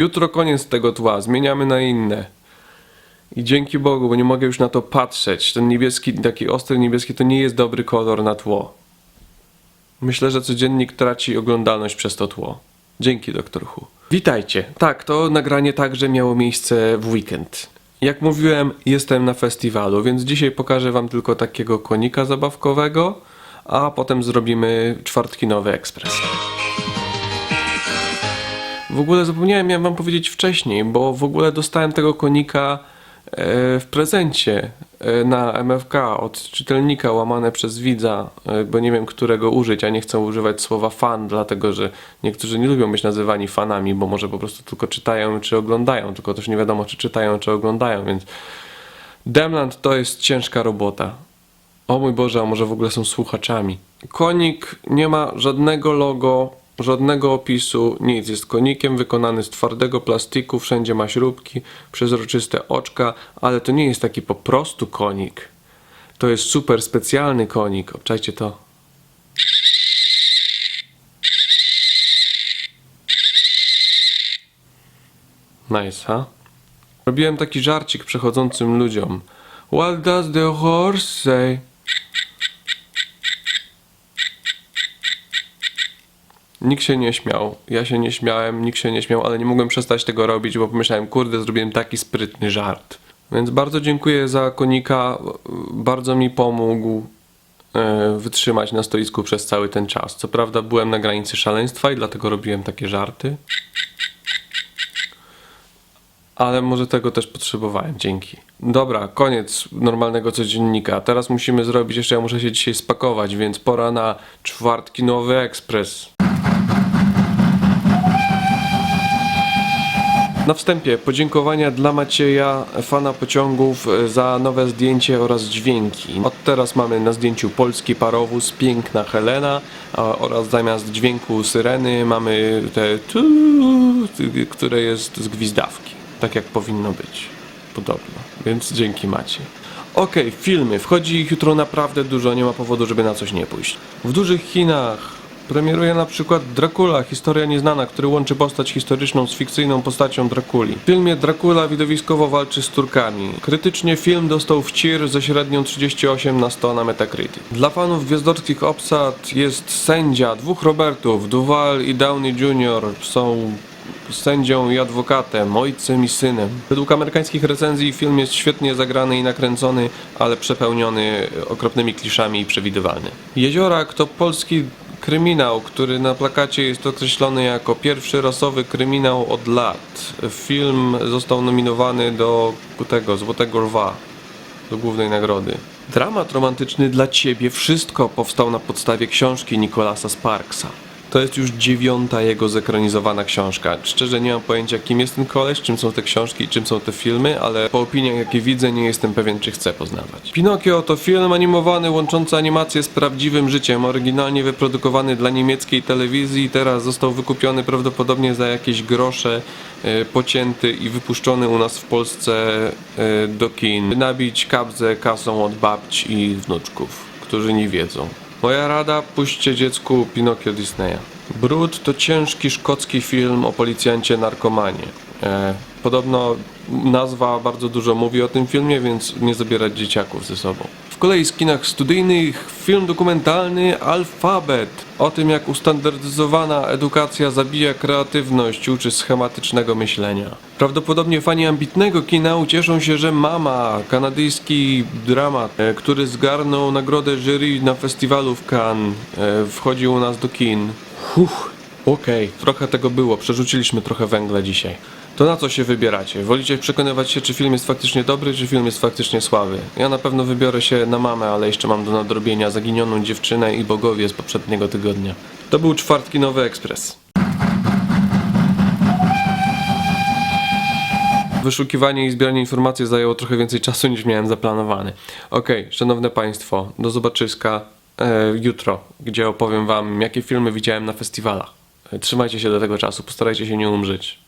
Jutro koniec tego tła, zmieniamy na inne. I dzięki Bogu, bo nie mogę już na to patrzeć. Ten niebieski, taki ostry niebieski, to nie jest dobry kolor na tło. Myślę, że codziennik traci oglądalność przez to tło. Dzięki, doktor Hu. Witajcie. Tak, to nagranie także miało miejsce w weekend. Jak mówiłem, jestem na festiwalu, więc dzisiaj pokażę wam tylko takiego konika zabawkowego, a potem zrobimy czwartkinowy ekspres. W ogóle zapomniałem miałem wam powiedzieć wcześniej, bo w ogóle dostałem tego konika e, w prezencie e, na MFK od czytelnika łamane przez widza, e, bo nie wiem którego użyć, a nie chcę używać słowa fan, dlatego że niektórzy nie lubią być nazywani fanami, bo może po prostu tylko czytają czy oglądają, tylko też nie wiadomo czy czytają czy oglądają, więc Demland to jest ciężka robota. O mój Boże, a może w ogóle są słuchaczami. Konik nie ma żadnego logo, żadnego opisu, nic. Jest konikiem wykonany z twardego plastiku, wszędzie ma śrubki, przezroczyste oczka, ale to nie jest taki po prostu konik. To jest super specjalny konik. Obczajcie to. Nice, ha? Robiłem taki żarcik przechodzącym ludziom. What does the horse say? Nikt się nie śmiał. Ja się nie śmiałem, nikt się nie śmiał, ale nie mogłem przestać tego robić, bo pomyślałem, kurde, zrobiłem taki sprytny żart. Więc bardzo dziękuję za konika. Bardzo mi pomógł e, wytrzymać na stoisku przez cały ten czas. Co prawda byłem na granicy szaleństwa i dlatego robiłem takie żarty. Ale może tego też potrzebowałem, dzięki. Dobra, koniec normalnego codziennika. Teraz musimy zrobić, jeszcze ja muszę się dzisiaj spakować, więc pora na czwartki nowy ekspres. Na wstępie podziękowania dla Macieja, fana pociągów, e, za nowe zdjęcie oraz dźwięki. Od teraz mamy na zdjęciu polski parowóz, piękna Helena oraz zamiast dźwięku syreny mamy te tu, które jest z gwizdawki. Tak jak powinno być. Podobno. Więc dzięki Maciej. Okej, filmy. Wchodzi ich jutro naprawdę dużo, nie ma powodu, żeby na coś nie pójść. W dużych Chinach Premieruje na przykład Dracula, historia nieznana, który łączy postać historyczną z fikcyjną postacią Drakuli. W filmie Dracula widowiskowo walczy z Turkami. Krytycznie film dostał w CIR ze średnią 38 na 100 na Metacritic. Dla fanów gwiazdorskich obsad jest sędzia, dwóch Robertów, Duval i Downey Jr. są sędzią i adwokatem, ojcem i synem. Według amerykańskich recenzji film jest świetnie zagrany i nakręcony, ale przepełniony okropnymi kliszami i przewidywalny. Jeziorak to polski kryminał, który na plakacie jest określony jako pierwszy rasowy kryminał od lat. Film został nominowany do tego Złotego Lwa, do głównej nagrody. Dramat romantyczny dla ciebie, wszystko powstał na podstawie książki Nicolasa Sparksa. To jest już dziewiąta jego zekranizowana książka. Szczerze nie mam pojęcia, kim jest ten koleś, czym są te książki i czym są te filmy, ale po opiniach, jakie widzę, nie jestem pewien, czy chcę poznawać. Pinokio to film animowany łączący animację z prawdziwym życiem, oryginalnie wyprodukowany dla niemieckiej telewizji i teraz został wykupiony prawdopodobnie za jakieś grosze, e, pocięty i wypuszczony u nas w Polsce e, do kin. Nabić kabzę kasą od babci i wnuczków, którzy nie wiedzą. Moja rada, puśćcie dziecku Pinokio Disneya. Brud to ciężki szkocki film o policjancie narkomanie. E, podobno nazwa bardzo dużo mówi o tym filmie, więc nie zabierać dzieciaków ze sobą. W kolei z kinach studyjnych film dokumentalny Alfabet o tym jak ustandaryzowana edukacja zabija kreatywność, uczy schematycznego myślenia. Prawdopodobnie fani ambitnego kina ucieszą się, że Mama, kanadyjski dramat, e, który zgarnął nagrodę jury na festiwalu w Cannes, e, wchodzi u nas do kin. Huch, okej, trochę tego było, przerzuciliśmy trochę węgla dzisiaj. To na co się wybieracie? Wolicie przekonywać się, czy film jest faktycznie dobry, czy film jest faktycznie słaby? Ja na pewno wybiorę się na mamę, ale jeszcze mam do nadrobienia zaginioną dziewczynę i bogowie z poprzedniego tygodnia. To był czwartki Nowy Ekspres. Wyszukiwanie i zbieranie informacji zajęło trochę więcej czasu niż miałem zaplanowany. Okej, szanowne państwo, do zobaczyska e, jutro, gdzie opowiem wam, jakie filmy widziałem na festiwalach. Trzymajcie się do tego czasu, postarajcie się nie umrzeć.